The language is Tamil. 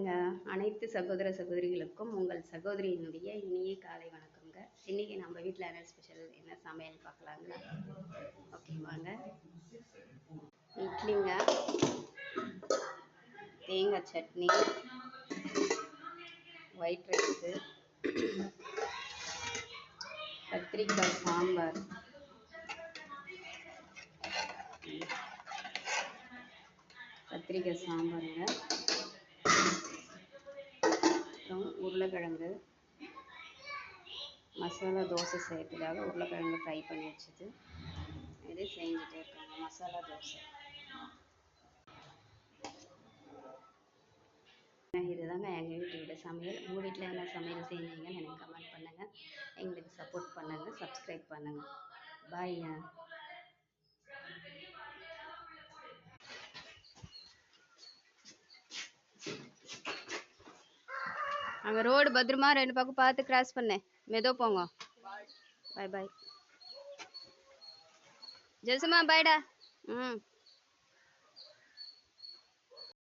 அனைத்து சகோதர சகோதரிகளுக்கும் உங்கள் சகோதரியினுடைய இனிய காலை வணக்கங்க இன்னைக்கு நம்ம வீட்டில் என்ன ஸ்பெஷல் என்ன சமையல் பார்க்கலாங்களா ஓகே வாங்க. இட்லிங்க தேங்காய் சட்னி ஒயிட் ரைஸு கத்திரிக்காய் சாம்பார். கத்திரிக்காய் சாம்பாருங்க. உருளைக்கிழங்கு மசாலா தோசை செய்யறதுக்காக உருளைக்கிழங்கு ஃப்ரை பண்ணி வச்சது இது செஞ்சுட்டே இருக்காங்க. மசாலா தோசை. இதுதாங்க எங்கள் வீட்டோட சமையல். உங்கள் வீட்டில் என்ன சமையல் செஞ்சீங்கன்னு எனக்கு கமெண்ட் பண்ணுங்கள் எங்களுக்கு சப்போர்ட் பண்ணுங்கள் சப்ஸ்கிரைப் பண்ணுங்கள் பாய்ங்க அங்கே ரோடு பத்திரமா ரெண்டு பக்கம் பார்த்து கிராஸ் பண்ணு. மெதோ போங்க. பாய் பாய் ஜெசுமா பாய்டா ம்.